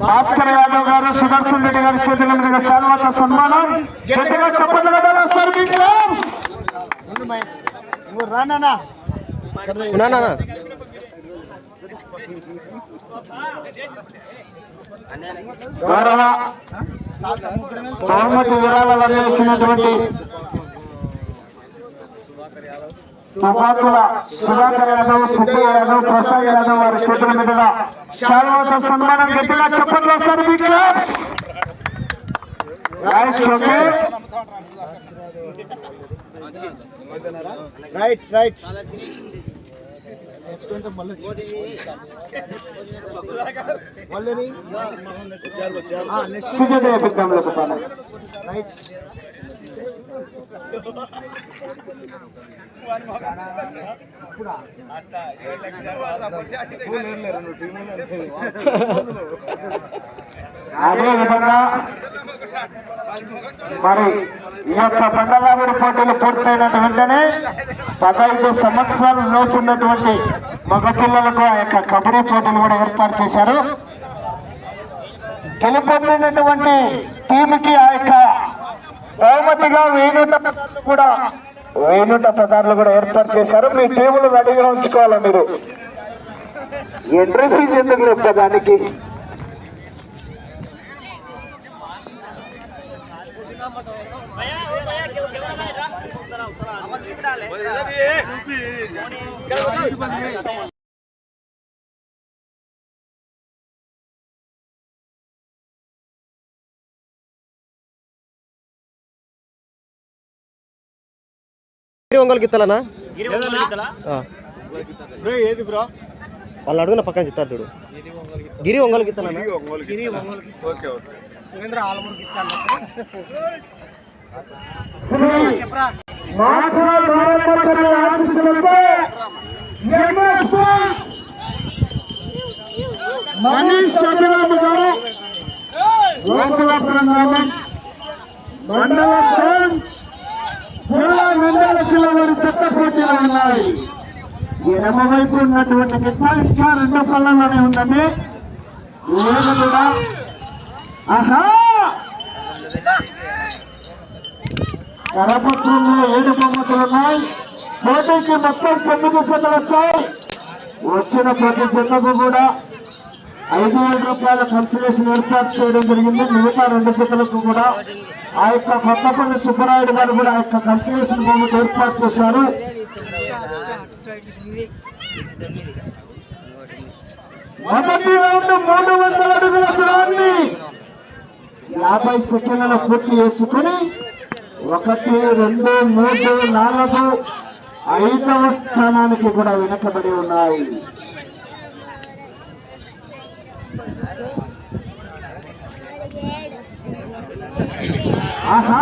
భాస్కర్ యాదవ్ గారు సుదర్శన్ రెడ్డి గారి చేతుల మీదుగా శాల్వాత సన్మానం. గట్టిగా సార్ మీకు గౌరవ బహుమతి విరాళాలు అందిస్తున్నటువంటి ఉపాధ్యుల సుధాకర్ యాదవ్ సుబ్బయ్య యాదవ్ ప్రసాద్ యాదవ్ వారి చేతుల మీదుగా శాల్వాత సన్మానం గట్టిగా చెప్పండి వస్తారు మీకు right okay right right Sujaya పెద్దాంలో right అదేవిధంగా మరి ఈ యొక్క బండలాగుడి పోటీలు పూర్తయినట్టు వెంటనే పదహైదు సంవత్సరాలు లోపు ఉన్నటువంటి మగపిల్లలకు ఆ యొక్క కబడ్డీ పోటీలు కూడా ఏర్పాటు చేశారు. గెలుపొందినటువంటి టీంకి ఆ యొక్క బహుమతిగా వేణుట కూడా వేణుట పదార్లు కూడా ఏర్పాటు చేశారు. మీ టీములు రెడీగా ఉంచుకోవాలి మీరు? ఎంట్రీ ఫీజు ఎందుకు దానికి ఒంగోలు గిత్తలనా. ఏది బ్రో? వాళ్ళు అడుగున పక్కన చెప్తారు చూడు. గిరి ఒంగోలు గిత్తలనా సురేంద్ర ఆలమూరు మనీష్ గారు. లోకలాపురం గ్రామం జిల్లా జిల్లా వారి చెత్త పోటీలు ఉన్నాయి. ఎడమ వైపు ఉన్నటువంటి గిట్ట ఇంకా రెండో పళ్ళలోనే ఉందండి కూడా? ఆహా! కరపత్రంలో ఏడు బొమ్మతులు ఉన్నాయి పోటీకి మొత్తం తొమ్మిది జతలు వచ్చాయి. వచ్చిన ప్రతి జతకు కూడా ఐదు వేల రూపాయల కన్సలేషన్ ఏర్పాటు చేయడం జరిగింది. మిగతా రెండు జతలకు కూడా ఆ యొక్క కొత్తపల్లి సుబ్బరాయుడు గారు కూడా ఆ యొక్క కన్సలేషన్ బొమ్మకు ఏర్పాటు చేశారు. మొదటి రౌండ్ మూడు వందల అడుగుల దూరాన్ని యాభై సెకండ్ల పూర్తి చేసుకుని ఒకటి రెండు మూడు నాలుగు ఐదవ స్థానానికి కూడా వెనకబడి ఉన్నాయి. ఆహా!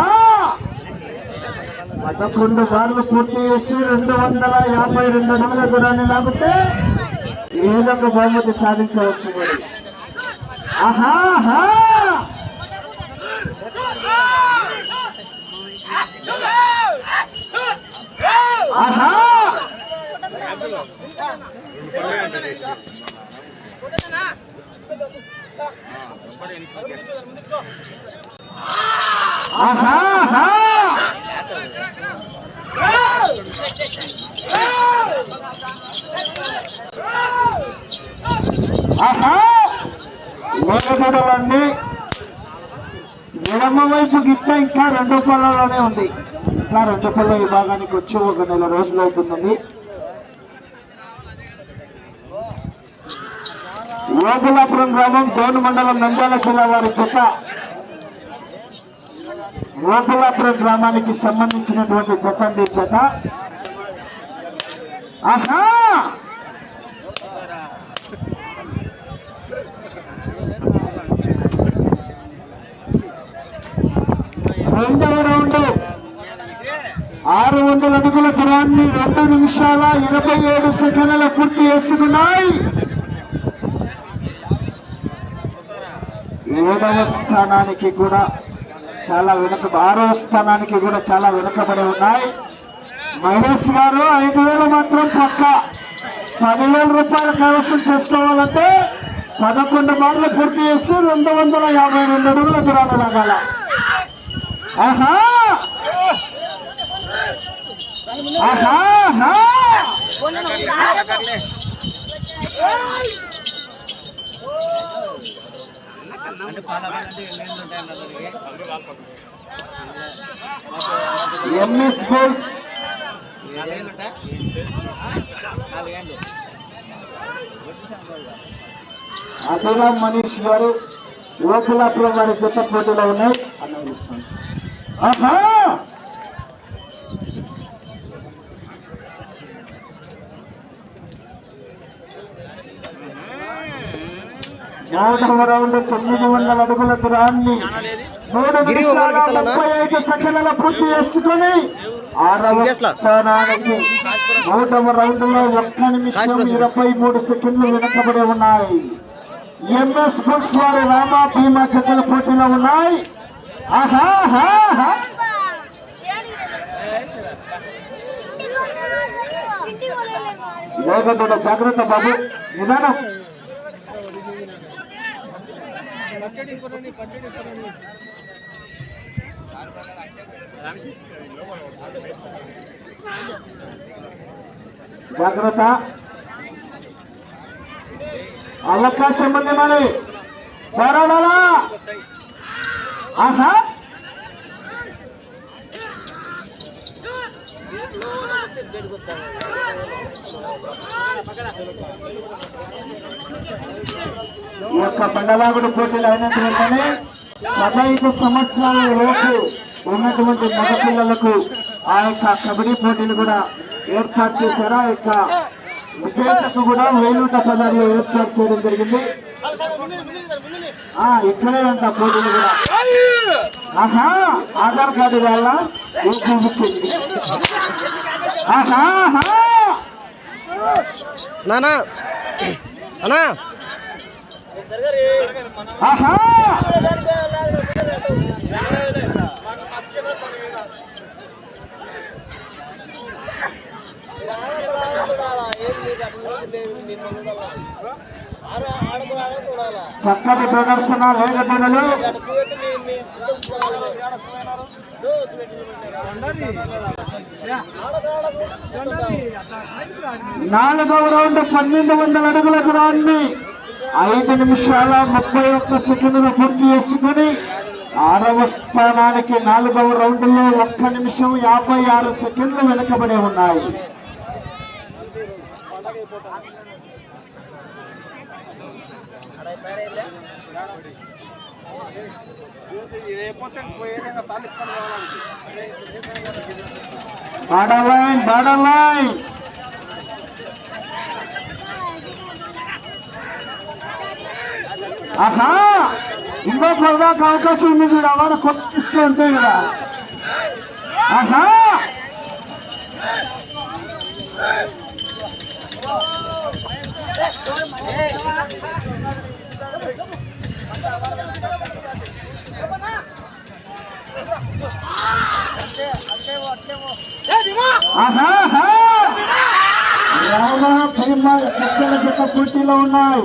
పదకొండు సార్లు పూర్తి చేసి రెండు వందల యాభై రెండు అడుగుల దూరాన్ని లాగితే ఈ విధంగా బహుమతి సాధించవచ్చు మరి ఆహా ఆహా ఆహా ఆహా ఆహా ఆహా లోకపడలన్నీ ఎడమ వైపు గిట్ట ఇంకా రెండు పళ్ళలోనే ఉంది. ఇంకా రెండు పళ్ళ విభాగానికి వచ్చి ఒక నెల రోజులు అవుతుందండి. లోకలాపురం గ్రామం డోను మండలం నంద్యాల జిల్లా వారి జత లోకలాపురం గ్రామానికి సంబంధించినటువంటి జత అండి ఈ జత. ఆహా రెండవ రౌండ్ ఆరు వందల అడుగుల దూరాన్ని రెండు నిమిషాల ఇరవై ఏడు సెకండ్ల పూర్తి చేసుకున్నాయి. ఏడవ స్థానానికి కూడా చాలా వెనుక ఆరవ స్థానానికి కూడా చాలా వెనుకబడి ఉన్నాయి. మహేష్ గారు ఐదు వేలు మాత్రం పక్క. పదివేల రూపాయలు కైవసం చేసుకోవాలంటే పదకొండు మార్లు పూర్తి చేసి రెండు వందల యాభై రెండు అడుగుల దూరాలు లాగాల. ఆహా! ఆహా స్కూల్స్ అభిరామ్ మనీష్ గారు యువకులాపురం వారి జత పోటీలో ఉన్నాయి. అన్న మూడవ రౌండ్ తొమ్మిది వందల అడుగుల దూరాన్ని మూడు నిమిషాల? ముప్పై ఐదు సెకండ్ల పూర్తి చేసుకుని ఆరవ సింగేస్లా? స్థానానికి మూడవ రౌండ్లో ఒక్క నిమిషం. ఇరవై మూడు సెకండ్లు వెనకబడి ఉన్నాయి ఎంఎస్ బుల్స్ వారి రామా భీమా జతల పోటీలో ఉన్నాయి ఆహా జాగ్రత్త బాబు నిదానం జాగ్రత్త. అవకాశం ఉంది మరి. పోరాడాలా ఆహా. యొక్క బండలాగుడు పోటీలు అయినటువంటినే పదహైదు సంవత్సరాల లోపు ఉన్నటువంటి మగపిల్లలకు ఆ యొక్క కబడ్డీ పోటీలు కూడా ఏర్పాటు చేశారు. ఆ యొక్క విజేతకు కూడా వేలుట పదాలు ఏర్పాటు చేయడం జరిగింది. ఇక్కడే అంట పోటీలు కూడా. ఆహా ఆధార్ కార్డు వల్ల నానా అన్నా. ఆహా. చక్కటి ప్రదర్శన లేకపోయినలు నాలుగవ రౌండ్ పన్నెండు వందల అడుగుల దూరాన్ని ఐదు నిమిషాల ముప్పై ఒక్క సెకండ్లు పూర్తి చేసుకుని ఆరవ స్థానానికి నాలుగవ రౌండ్లో ఒక్క నిమిషం యాభై ఆరు సెకండ్లు వెనుకబడి ఉన్నాయి. బార్డర్ లైన్ బార్డర్ లైన్ ఆహా! ఇంకో సరదాకు అవకాశం ఉంది మీరు అవార్డు కొట్టిస్తూ ఉంటే కదా. ఆహా! ఆహా ఆహా. రామ చక్కల ఉన్నాయి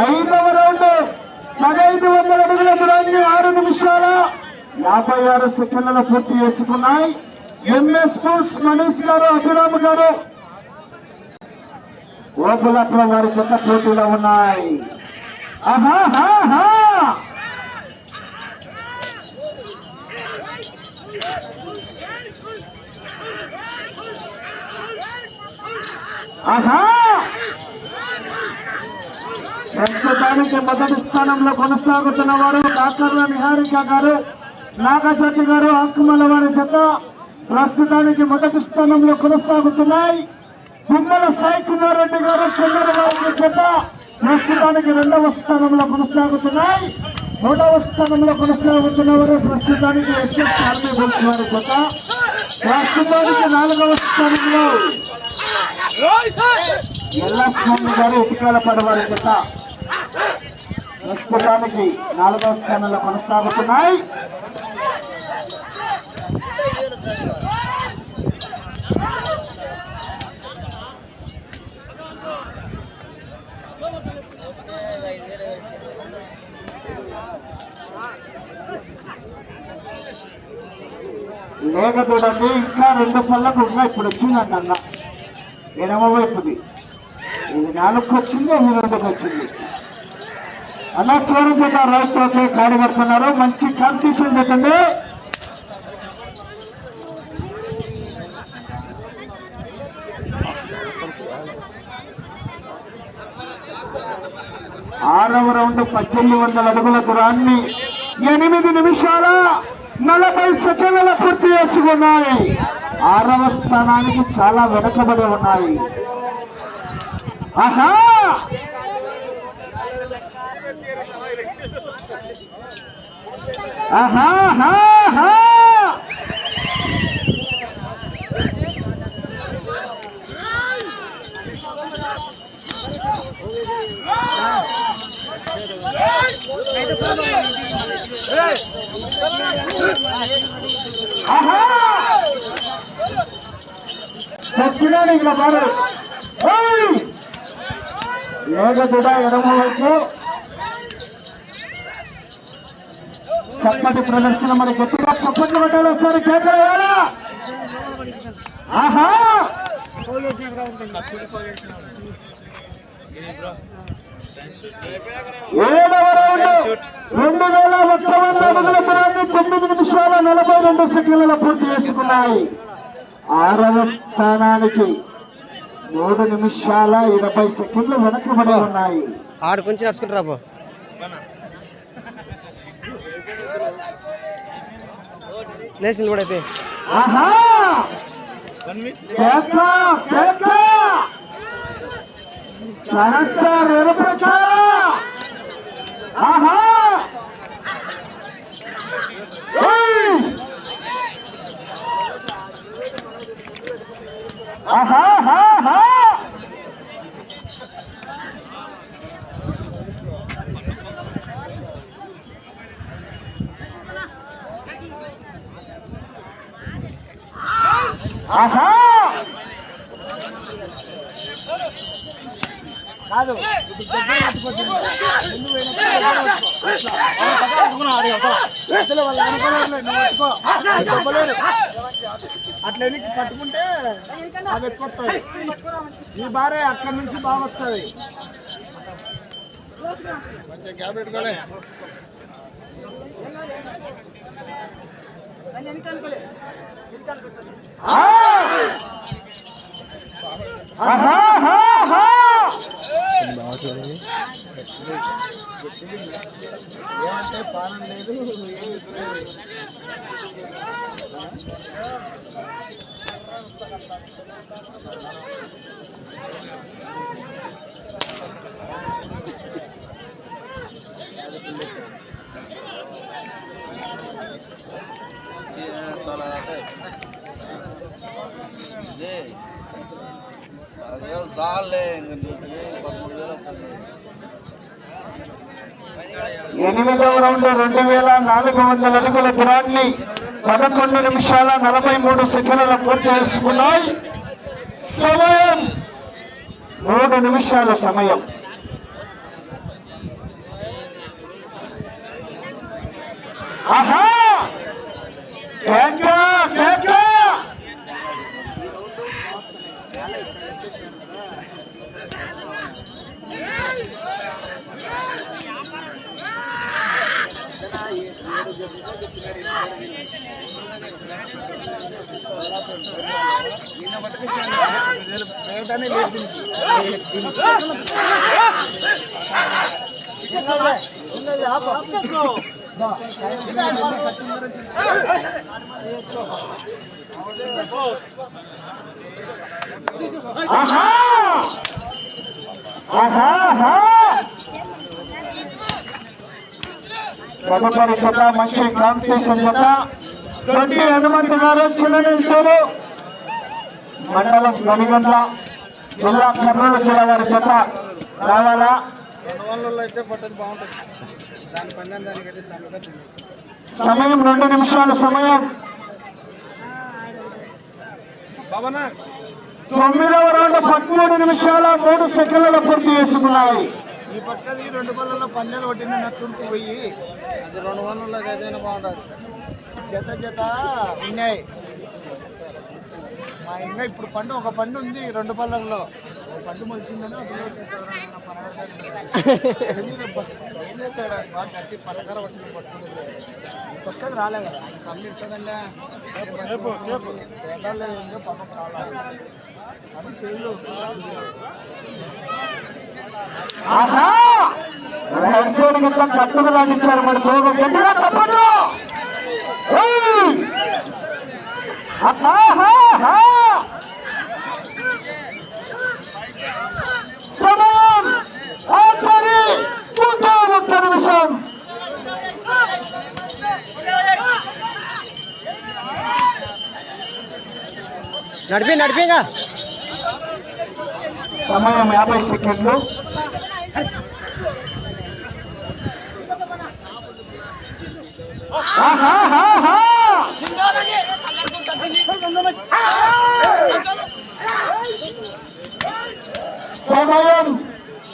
ఐదవ రౌండ్ పదహైదు వందల అడుగుల దూరాన్ని ఆరు నిమిషాల యాభై ఆరు సెకండ్ల పూర్తి చేసుకున్నాయి. ఎంఎస్ స్పోర్ట్స్ మనీష్ గారు అభిరామ్ గారు. గోపులత్వ వారి చెత్త పోటీలో ఉన్నాయి. ఆహా! ఆహా! ప్రస్తుతానికి మొదటి స్థానంలో కొనసాగుతున్న వారు డాక్టర్ల నిహారిక గారు నాగశెట్టి గారు అంకుమల వారి జత ప్రస్తుతానికి మొదటి స్థానంలో కొనసాగుతున్నాయి. తుమ్మల సాయి కుమార్ రెడ్డి గారు చంద్రబాబు జత ప్రస్తుతానికి రెండవ స్థానంలో కొనసాగుతున్నాయి. మూడవ స్థానంలో కొనసాగుతున్న వారు ప్రస్తుతానికి ఎస్ఎస్ ఆర్మీ బుల్స్ వారి జత. ప్రస్తుతానికి నాలుగవ స్థానంలో ఎల్లస్వామి గారు ఇటుకాల పడవారి జత. ప్రస్తుతానికి నాలుగో స్థానంలో కొనసాగుతున్నాయి. లేక చూడండి ఇంకా రెండు పళ్ళకు ఉన్నాయి. ఇప్పుడు వచ్చిందంట అన్న ఎడమ వైపుది ఇది నాలుగుకి వచ్చింది అది రెండుకి వచ్చింది అలా చూడండి చేత రాష్ట్రంలో కాడి మంచి కాంపిటీషన్ పెట్టండి. ఆరవ రౌండ్ పద్దెనిమిది వందల అడుగుల దూరాన్ని ఎనిమిది నిమిషాల నలభై సెకండ్ల పూర్తి చేసుకున్నాయి. ఆరవ స్థానానికి చాలా వెనుకబడి ఉన్నాయి. ఆహా! ఆహా! ఇక్కడ పాడు ఏక కూడా ఎడమ వైపు చప్పటి ప్రదర్శన మరి గట్టిగా చప్పట్లు పెట్టాలి కేకలు వేయాలా? ఆహా ఏడవ రౌండ్ రెండు వేల ఒక్క వంద అడుగుల దూరాన్ని తొమ్మిది నిమిషాల నలభై రెండు సెకండ్ల పూర్తి చేసుకున్నాయి ఆరవ స్థానానికి మూడు నిమిషాల ఇరవై సెకండ్లు వెనకబడి ఉన్నాయి ఆడు కొంచెం నడుచుకుంటారా కేక. సరస్వ నిరపచార. ఆహా ఏయ్. ఆహా ఆహా, ఆహా. ఆహా కాదు. వెనక్కి పట్టుకుంటే అది ఎక్కువ వస్తుంది ఈ భార్య అక్కడ నుంచి బాగా వస్తుంది. ఆహా! ఆ. ఆహా ఆహా, ఆహా. ఏమంటే పానం లేదు ఎనిమిదవ రౌండ్ రెండు వేల నాలుగు వందల అడుగుల దూరాన్ని పదకొండు నిమిషాల నలభై మూడు సెకండ్ల పూర్తి చేసుకున్నాయి. సమయం మూడు నిమిషాల సమయం. ఆహా! ఆహా ఆహా తదుపరి జత మంచి కాంపిటీషన్ జత గడ్డి హనుమంతు గారు చిన్ననీళ్ళు మండలం గనిగండ్ల జిల్లా కర్నూలు జిల్లా గారి జత రావాలా? అయితే బాగుంటుంది దాని సమయం రెండు నిమిషాల సమయం. తొమ్మిదవ రౌండ్ పదమూడు నిమిషాల మూడు సెకండ్ల పూర్తి చేసుకున్నాయి. ఈ పక్కది రెండు బళ్ళలో పందెలు కొట్టింది నా తూర్పు పోయి. అది రెండు వందలలో ఏదైనా బాగుంటుంది జత జత ఉన్నాయి. మా ఇంకా ఇప్పుడు పండు ఒక పండు ఉంది రెండు పళ్ళల్లో పండు మొలిచిందని ఏం చేస్తాడు? అది బాగా గట్టి పలకర వచ్చిన పట్టుకుంది కొత్తది రాలే కదా. అది సమ్మె ఇస్తుందండి రేపు రేపు పేదలు ఏందో పాపం రాలేదు. అది తెలియదు ఆహా! రైట్ సైడ్ కింద కట్టుకు లాగించారు మరి లోగో గట్టిగా తప్పదు ఏయ్! ఆహాహా! సమయం! ఆఖరి నూట ఒక్క నిమిషం. నడిపి నడిపిగా సమయం యాభై సెకండ్లు ఆహాహాహా! సమయం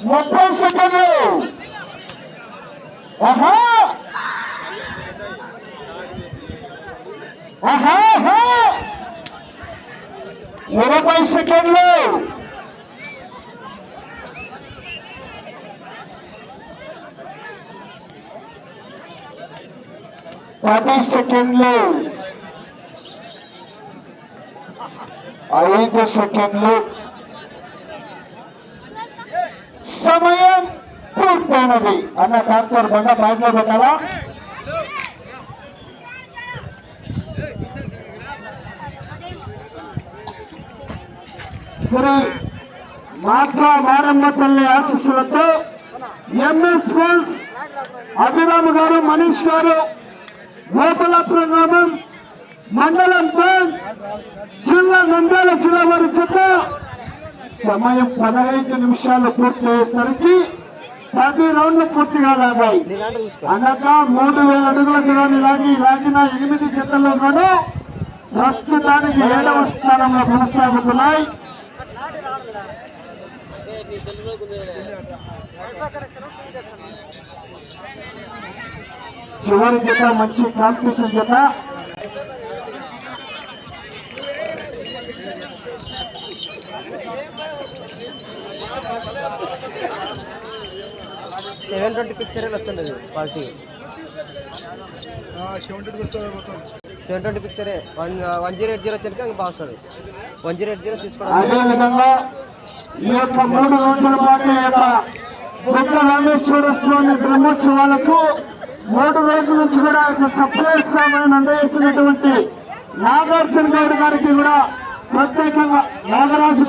ముప్పై సెకండ్లు ఆహా ఆహాహా! ఇరవై సెకండ్లు పది సెకండ్లు. ఐదు సెకండ్లు. సమయం పూర్తయినది. అన్న డాక్టర్ బండ బయటలో పెట్టాలా? శ్రీ మాత్రా మారమ్మ తల్లి ఆశీస్సులతో ఎంఎస్ స్కూల్స్ అభిరామ్ గారు మనీష్ గారు లోపల గ్రామం మండలం జిల్లా నంద్యాల జిల్లా వారి చెత్త సమయం పదహైదు నిమిషాలు పూర్తి అయ్యేసరికి పది రౌండ్లు పూర్తిగా లాగాయి అనగా మూడు వేల అడుగుల దూరాన్ని లాగి లాగిన ఎనిమిది జతల్లోనూ ప్రస్తుతానికి ఏడవ స్థానంలో కొనసాగుతున్నాయి. చివరి జత మంచి కాంపిటీషన్ జత సెవెన్ ట్వంటీ పిక్స్ వస్తుంది quality seven twenty pix one one zero eight zero వచ్చాక ఇంకా బాగా వస్తుంది వన్ జీరో ఎయిట్ జీరో తీసుకోవడం బ్రహ్మోత్సవాలకు మూడు రోజుల నుంచి కూడా ఒక సర్ప్రైజ్ సామాన్ అందజేసినటువంటి నాగార్జున గౌడ్ గారికి కూడా ప్రత్యేకంగా నాగరాజు